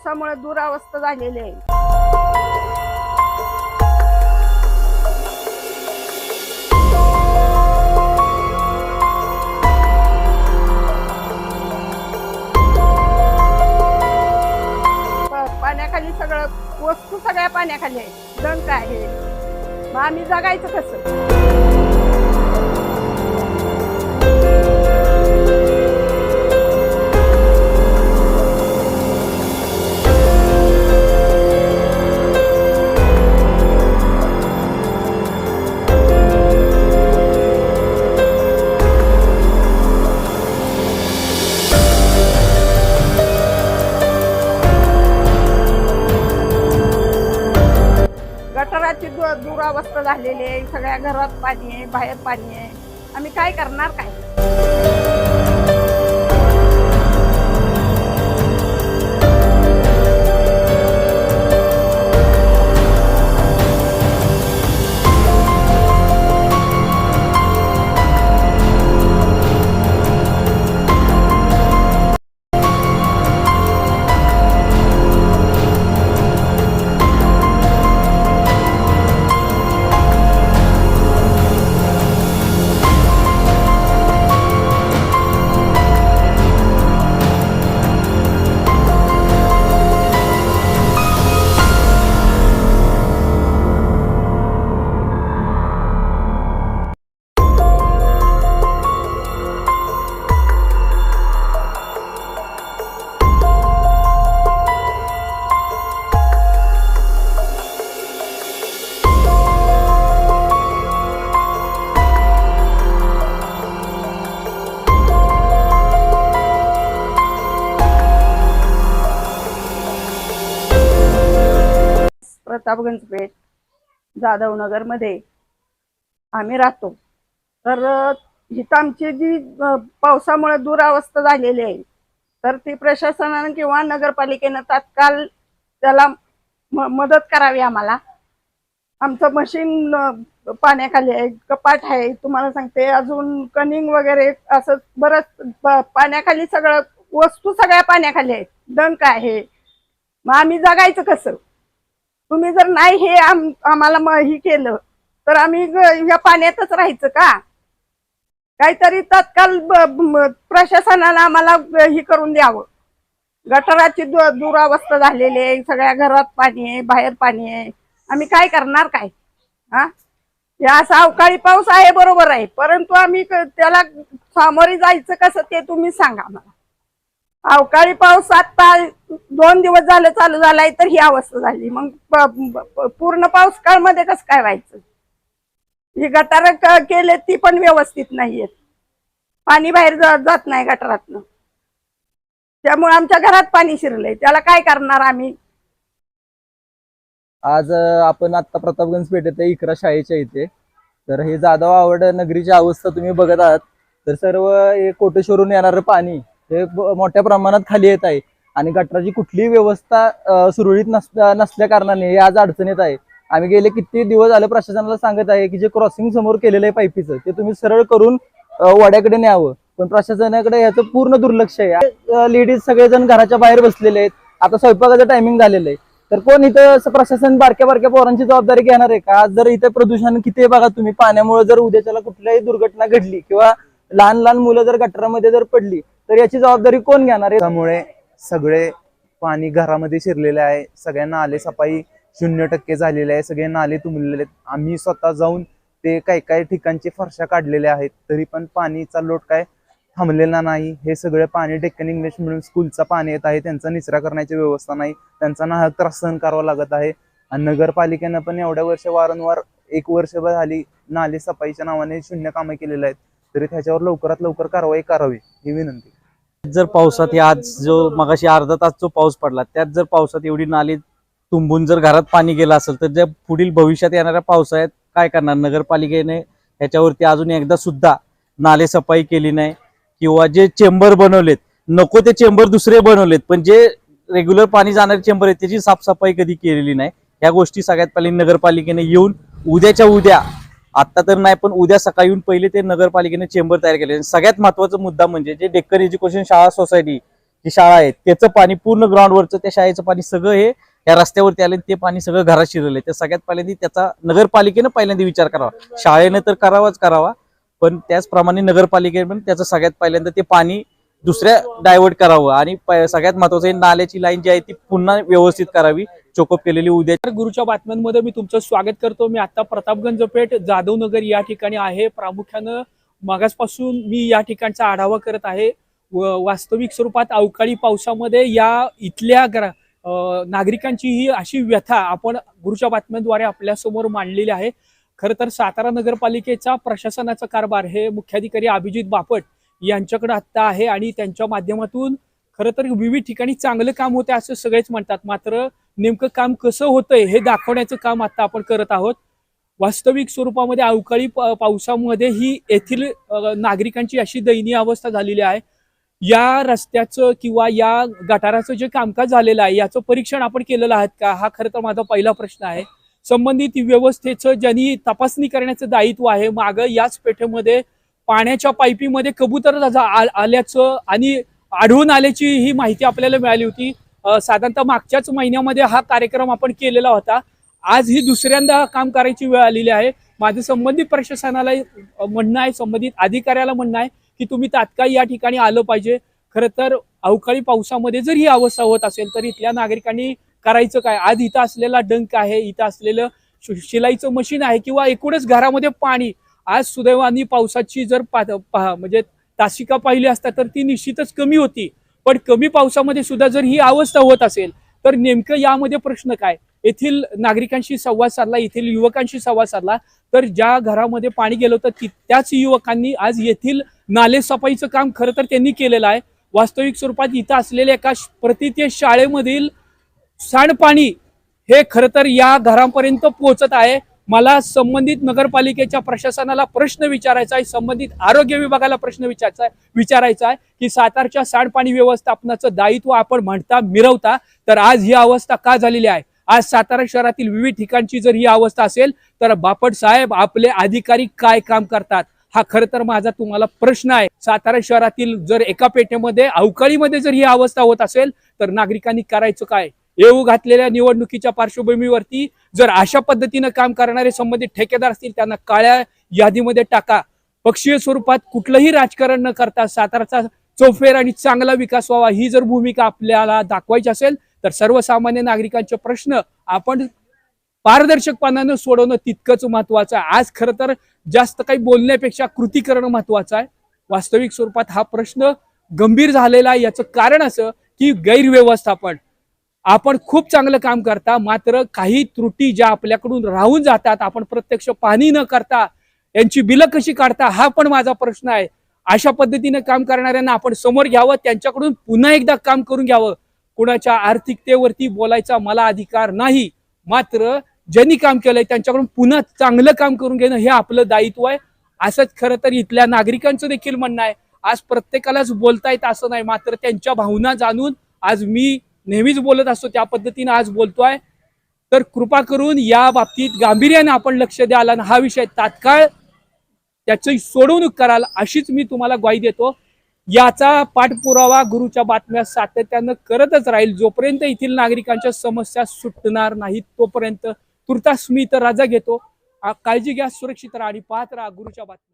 पावसामुळे दुरावस्था झालेली आहे. पाण्याखाली सगळं वस्तू सगळ्या पाण्याखाली आहे डंक आहे. मग आम्ही जगायचं कसं? गटाराची दु- दुरावस्था झालेली आहे सगळ्या घरात पाणी आहे बाहेर पाणी आहे. आम्ही काय करणार काय? प्रतापगंज जाधवनगरमध्ये आम्ही राहतो. तर अ, इथं आमची जी पावसामुळे दुरावस्था झालेली आहे तर ती प्रशासनानं किंवा नगरपालिकेनं तात्काळ त्याला मदत करावी आम्हाला. आमचं मशीन पाण्याखाली आहे कपाट आहे तुम्हाला सांगते अजून कनिंग वगैरे असं बरंच पाण्याखाली सगळं वस्तू सगळ्या पाण्याखाली आहेत डंक आहे. मग आम्ही जगायचं कसं? तुम्ही जर नाही हे आम आम्हाला म ही केलं तर आम्ही ग- ह्या पाण्यातच राहायचं का? काहीतरी तत्काल ब- म- आम्हाला ही करून द्यावं. गटाराची दु- दुरावस्था झालेली आहे सगळ्या घरात पाणी आहे बाहेर पाणी आहे. आम्ही काय करणार काय? हा? हे असा अवकाळी पाऊस आहे बरोबर आहे. परंतु आम्ही क- त्याला सामोरे जायचं कसं ते तुम्ही सांगा मला अवकाळी पाऊस आता दोन दिवस झालं चालू झालाय तर ही अवस्था झाली. मग पूर्ण पाऊस काळमध्ये कसं काय व्हायचं? ही गटार केले ती पण व्यवस्थित नाहीयेत. पाणी बाहेर जात नाही गटारातनं. त्यामुळे आमच्या घरात पाणी शिरलंय. त्याला काय करणार आम्ही? आज आपण आता प्रतापगंज पेठेत आहे इकरा शाळेच्या इथे. तर हे जाधव आवड नगरीची अवस्था तुम्ही बघत आहात. तर सर्व हे कोटेश्वरून येणारं पाणी हे ब- मोठ्या प्रमाणात खाली येत आहे. आणि गटराची कुठलीही व्यवस्था सुरळीत नसल्या नसल्या कारणाने हे आज अडचणीत आहे. आम्ही गेले किती दिवस झाले प्रशासनाला सांगत आहे की जे क्रॉसिंग समोर केलेलं आहे पाईपीचं ते तुम्ही सरळ करून वाड्याकडे न्यावं. पण प्रशासनाकडे याचं पूर्ण दुर्लक्ष आहे. लेडीज सगळेजण घराच्या बाहेर बसलेले आहेत. आता स्वयंपाकाचं टायमिंग झालेलं आहे. तर कोण इथं प्रशासन बारक्या बारक्या पोरांची जबाबदारी घेणार आहे का? आज जर इथे प्रदूषण किती आहे बघा तुम्ही. पाण्यामुळे जर उद्याच्याला कुठल्याही दुर्घटना घडली किंवा लहान लहान मुलं जर गटारामध्ये जर पडली तर याची जबाबदारी कोण घेणार आहे? त्यामुळे सगळे पाणी घरामध्ये शिरलेले आहे. सगळ्यांना आले सफाई शून्य टक्के झालेले आहे. सगळे नाले तुंबलेले आहेत. आम्ही स्वतः जाऊन ते काही काही ठिकाणचे फरशा काढलेल्या आहेत. तरी पण पाणीचा लोट काय थांबलेला नाही. हे सगळे पाणी डेक्कन इंग्लिश मिडियम स्कूलचं पाणी येत आहे. त्यांचा निचरा करण्याची व्यवस्था नाही. त्यांचा नाहक त्रास सहन करावा लागत आहे. आणि नगरपालिकेनं पण एवढ्या वर्ष वारंवार एक वर्षभर झाली नाले सफाईच्या नावाने शून्य कामं केलेले आहेत. तरी त्याच्यावर लवकरात लवकर कारवाई करावी ही विनंती. जर पावसात आज जो मगाशी अर्धा तास जो पाऊस पडला त्यात जर पावसात एवढी नाली तुंबून जर घरात पाणी गेलं असेल तर ज्या पुढील भविष्यात येणाऱ्या पावसाळ्यात काय करणार? नगरपालिकेने ह्याच्यावरती अजून एकदा सुद्धा नाले सफाई केली नाही किंवा जे चेंबर बनवलेत नको ते चेंबर दुसरे बनवलेत पण जे रेग्युलर पाणी जाणारे चेंबर आहेत त्याची साफसफाई कधी केलेली नाही. ह्या गोष्टी सगळ्यात पहिले नगरपालिकेने येऊन उद्याच्या उद्या आता तर नाही पण उद्या सकाळी येऊन पहिले ते नगरपालिकेने चेंबर तयार केले. सगळ्यात महत्त्वाचा मुद्दा म्हणजे जे डेक्कन एज्युकेशन शाळा सोसायटी जी शाळा आहे त्याचं पाणी पूर्ण ग्राउंडवरचं त्या शाळेचं पाणी सगळं हे या रस्त्यावरती आले ते पाणी सगळं घरात शिरले त्या सगळ्यात पहिल्यांदा त्याचा नगरपालिकेनं पहिल्यांदा विचार करावा. शाळेनं तर करावाच करावा पण त्याचप्रमाणे नगरपालिकेने पण त्याचं सगळ्यात पहिल्यांदा ते पाणी दुसऱ्या डायव्हर्ट करावं. आणि सगळ्यात महत्वाचं नाल्याची लाईन जी आहे ती पुन्हा व्यवस्थित करावी चोकअप केलेली उद्या. तर गुरुच्या बातम्यांमध्ये मी तुमचं स्वागत करतो. मी आता प्रतापगंज पेठ जाधवनगर या ठिकाणी आहे. प्रामुख्यानं मागासपासून मी या ठिकाणचा आढावा करत आहे. वास्तविक स्वरूपात अवकाळी पावसामध्ये या इथल्या ग्रा नागरिकांची ही अशी व्यथा आपण गुरुच्या बातम्यांद्वारे आपल्यासमोर मांडलेली आहे. खरं तर सातारा नगरपालिकेचा प्रशासनाचा कारभार हे मुख्याधिकारी अभिजित बापट यांच्याकडे आत्ता आहे आणि त्यांच्या माध्यमातून खरं तर विविध ठिकाणी चांगलं काम होतं असं सगळेच म्हणतात. मात्र नेमकं काम कसं होतंय हे दाखवण्याचं काम आता आपण करत आहोत. वास्तविक स्वरूपामध्ये अवकाळी पावसामध्ये ही येथील नागरिकांची अशी दयनीय अवस्था झालेली आहे. या रस्त्याचं किंवा या गटाराचं जे कामकाज झालेलं आहे याचं परीक्षण आपण केलेलं आहात का? हा खरं तर माझा पहिला प्रश्न आहे. संबंधित व्यवस्थेचं ज्यांनी तपासणी करण्याचं दायित्व आहे मागं याच पेठेमध्ये पाण्याच्या पाईपीमध्ये कबूतर आल्याचं आणि आढळून आल्याची ही माहिती आपल्याला मिळाली होती. साधारणतः मागच्याच महिन्यामध्ये हा कार्यक्रम आपण केलेला होता. आज ही दुसऱ्यांदा काम करायची वेळ आलेली आहे. माझं संबंधित प्रशासनाला म्हणणं आहे संबंधित अधिकाऱ्याला म्हणणं आहे की तुम्ही तात्काळ या ठिकाणी आलं पाहिजे. खरं तर अवकाळी पावसामध्ये जर ही अवस्था होत असेल तर इथल्या नागरिकांनी करायचं काय? आज इथं असलेला डंक आहे इथं असलेलं शि- शिलाईचं मशीन आहे किंवा एकूणच घरामध्ये पाणी आज सुदैवानी पावसाची जर पा पहा म्हणजे तासिका पाहिली असता तर ती निश्चितच कमी होती. पण कमी पावसामध्ये सुद्धा जर ही अवस्था होत असेल तर नेमकं यामध्ये प्रश्न काय? येथील नागरिकांशी संवाद साधला येथील युवकांशी संवाद साधला तर ज्या घरामध्ये पाणी गेलं होतं त्याच युवकांनी आज येथील नाले सफाईचं काम खरं तर त्यांनी केलेलं आहे. वास्तविक स्वरूपात इथं असलेल्या एका श- शाळेमधील सांडपाणी हे खरं तर या घरापर्यंत पोहोचत आहे. मला संबंधित नगरपालिकेच्या प्रशासनाला प्रश्न विचारायचा आहे संबंधित आरोग्य विभागाला प्रश्न विचारायचा आहे विचारायचा आहे की सातारच्या सांडपाणी व्यवस्थापनाचं दायित्व आपण म्हणता मिरवता तर आज ही अवस्था का झालेली आहे? आज सातारा शहरातील विविध ठिकाणची जर ही अवस्था असेल तर बापट साहेब आपले अधिकारी काय काम करतात? हा खर तर माझा तुम्हाला प्रश्न आहे. सातारा शहरातील जर एका पेठेमध्ये अवकाळीमध्ये जर ही अवस्था होत असेल तर नागरिकांनी करायचं काय? येऊ घातलेल्या निवडणुकीच्या पार्श्वभूमीवरती जर अशा पद्धतीनं काम करणारे संबंधित ठेकेदार असतील त्यांना काळ्या यादीमध्ये टाका. पक्षीय स्वरूपात कुठलंही राजकारण न करता साताराचा चौफेर आणि चांगला विकास व्हावा ही जर भूमिका आपल्याला दाखवायची असेल तर सर्वसामान्य नागरिकांचे प्रश्न आपण पारदर्शकपणानं सोडवणं तितकंच महत्वाचं आहे. आज खरं तर जास्त काही बोलण्यापेक्षा कृती करणं महत्वाचं आहे. वास्तविक स्वरूपात हा प्रश्न गंभीर झालेला आहे. याचं कारण असं की गैरव्यवस्थापन आपण खूप चांगलं काम करता मात्र काही त्रुटी ज्या आपल्याकडून राहून जातात आपण प्रत्यक्ष पाहणी न करता यांची बिलं कशी काढता हा पण माझा प्रश्न आहे. अशा पद्धतीने काम करणाऱ्यांना आपण समोर घ्यावं त्यांच्याकडून पुन्हा एकदा काम करून घ्यावं. कुणाच्या आर्थिकतेवरती बोलायचा मला अधिकार नाही मात्र ज्यांनी काम केलंय त्यांच्याकडून पुन्हा चांगलं काम करून घेणं हे आपलं दायित्व आहे. असंच खरं तर इथल्या नागरिकांचं देखील म्हणणं आहे. आज प्रत्येकालाच बोलता येत असं नाही मात्र त्यांच्या भावना जाणून आज मी नेहमीच बोलत असतो त्या पद्धतीने आज बोलतोय. तर कृपा करून या बाबतीत गांभीर्याने आपण लक्ष द्याल आणि हा विषय तात्काळ त्याची सोडवणूक कराल अशीच मी तुम्हाला ग्वाही देतो. याचा पाठपुरावा गुरुच्या बातम्या सातत्यानं करतच राहील. जोपर्यंत येथील नागरिकांच्या समस्या सुटणार नाहीत तोपर्यंत तुर्तास मी तर राजा घेतो. काळजी घ्या सुरक्षित राहा आणि पाहत राहा गुरुच्या बातम्या.